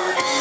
food.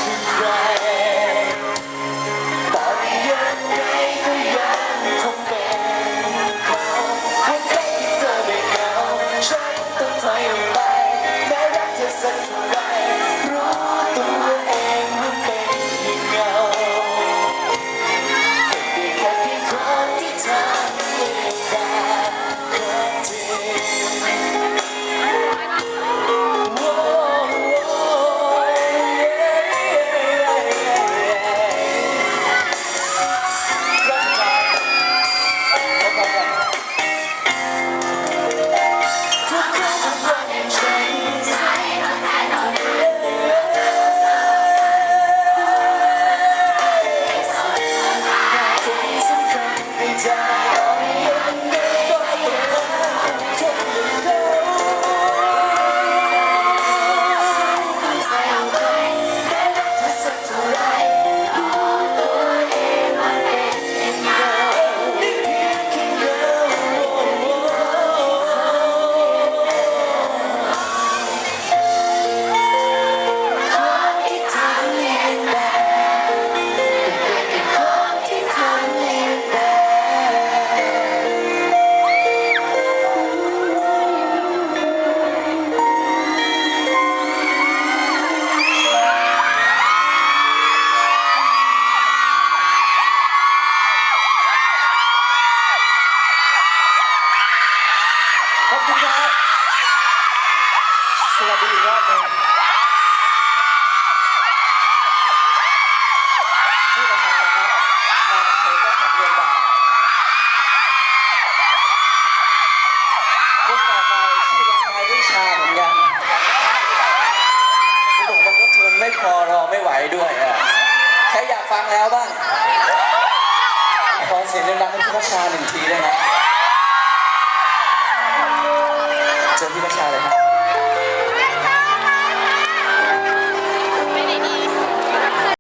ชื่อประธานครับนาเพลงก็ของเรียนาทคนต่ไปชื่อลงท้ายด้วยชาเหมือนกันคุณผมก็ทนไม่พอรอไม่ไหวด้วยอะใครอยากฟังแล้วบ้างขอเสียงดังๆให้พี่ประชาหนึ่งทีได้ไหมเจอพี่ประชาเลยครั